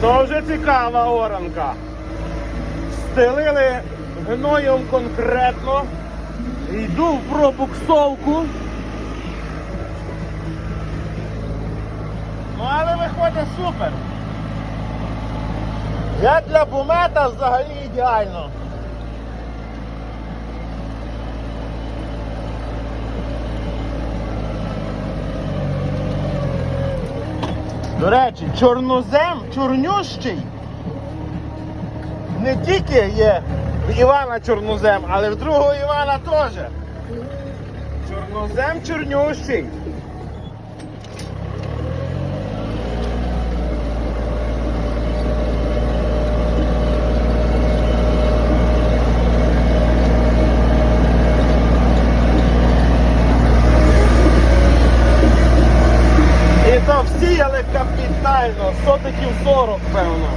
То вже цікава оранка. Стелили гноєм конкретно. Йду в пробуксовку. Ну, але виходить супер. Я для бумета взагалі ідеально. До речі, чорнозем, чорнющий. Не тільки є в Івана чорнозем, але в другого Івана теж. Чорнозем чорнющий. Всіяли капітально, сотиків 40, певно.